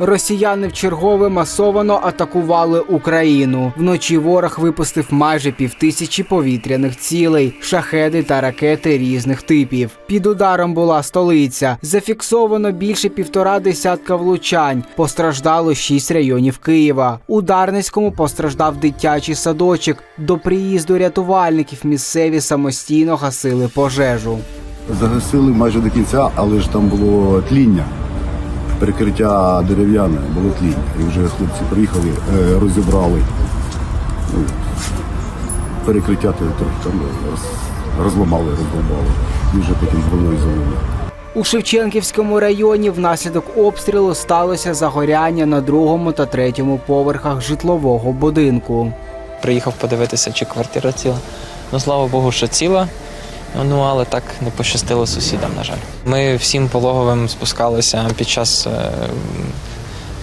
Росіяни вчергове масовано атакували Україну. Вночі ворог випустив майже півтисячі повітряних цілей, шахеди та ракети різних типів. Під ударом була столиця. Зафіксовано більше півтора десятка влучань. Постраждало шість районів Києва. У Дарницькому постраждав дитячий садочок. До приїзду рятувальників місцеві самостійно гасили пожежу. Загасили майже до кінця, але ж там було тління. Перекриття дерев'яне, було тління. І вже хлопці приїхали, е, розібрали. Ну, перекриття там роз- розламали, розламали. І вже потім головою залили. У Шевченківському районі внаслідок обстрілу сталося загоряння на другому та третьому поверхах житлового будинку. Приїхав подивитися, чи квартира ціла. Ну, слава Богу, що ціла. Ну, але так не пощастило сусідам, на жаль. Ми всім пологовим спускалися під час, е,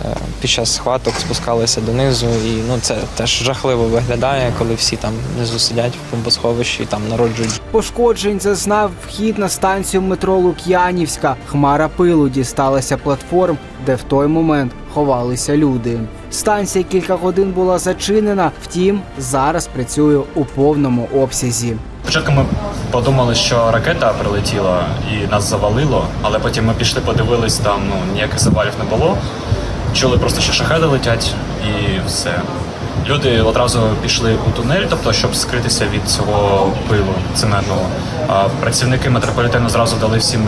е, під час схваток, спускалися донизу. І ну, це теж жахливо виглядає, коли всі там внизу сидять в бомбосховищі і там народжують Пошкоджень зазнав вхід на станцію метро Лук'янівська. Хмара пилу дісталася платформ, де в той момент ховалися люди. Станція кілька годин була зачинена, втім зараз працює у повному обсязі. Спочатку ми подумали, що ракета прилетіла і нас завалило, але потім ми пішли, подивились, там ну ніяких завалів не було. Чули просто, що шахеди летять, і все. Люди одразу пішли у тунель, тобто, щоб скритися від цього пилу цементного. А працівники метрополітену зразу дали всім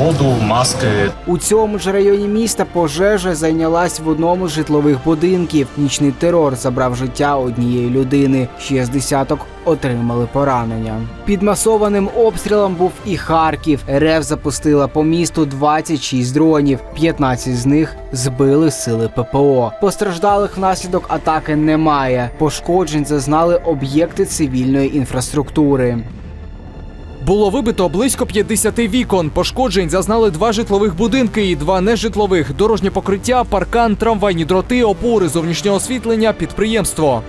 воду, маски, У цьому ж районі міста пожежа зайнялась в одному з житлових будинків. Нічний терор забрав життя однієї людини. Ще з десяток отримали поранення. Під масованим обстрілом був і Харків. РФ запустила по місту 26 дронів. 15 з них збили сили ППО. Постраждалих внаслідок атаки немає. Пошкоджень зазнали об'єкти цивільної інфраструктури. Було вибито близько 50 вікон. Пошкоджень зазнали два житлових будинки і два нежитлових. Дорожнє покриття, паркан, трамвайні дроти, опори, зовнішнє освітлення, підприємство.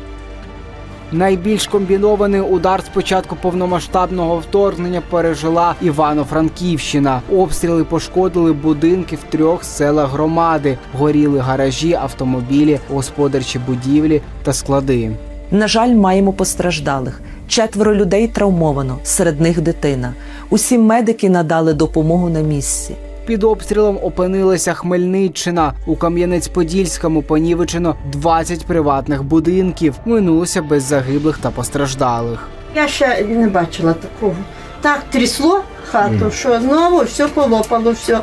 Найбільш комбінований удар з початку повномасштабного вторгнення пережила Івано-Франківщина. Обстріли пошкодили будинки в трьох селах громади, горіли гаражі, автомобілі, господарчі будівлі та склади. На жаль, маємо постраждалих. Четверо людей травмовано, серед них дитина. Усі медики надали допомогу на місці. Під обстрілом опинилася Хмельниччина. У Кам'янець-Подільському понівечено 20 приватних будинків. Минулося без загиблих та постраждалих. Я ще не бачила такого. Так трясло хату, що знову все полопало, все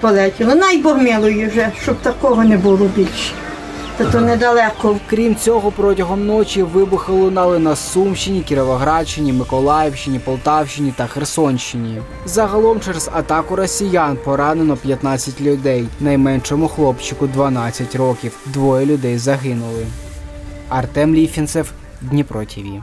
полетіло. Най Бог милує вже, щоб такого не було більше. Та то недалеко. Крім цього, протягом ночі вибухи лунали на Сумщині, Кіровоградщині, Миколаївщині, Полтавщині та Херсонщині. Загалом через атаку росіян поранено 15 людей. Найменшому хлопчику 12 років. Двоє людей загинули. Артем Ліфінцев, Дніпро ТІВІ.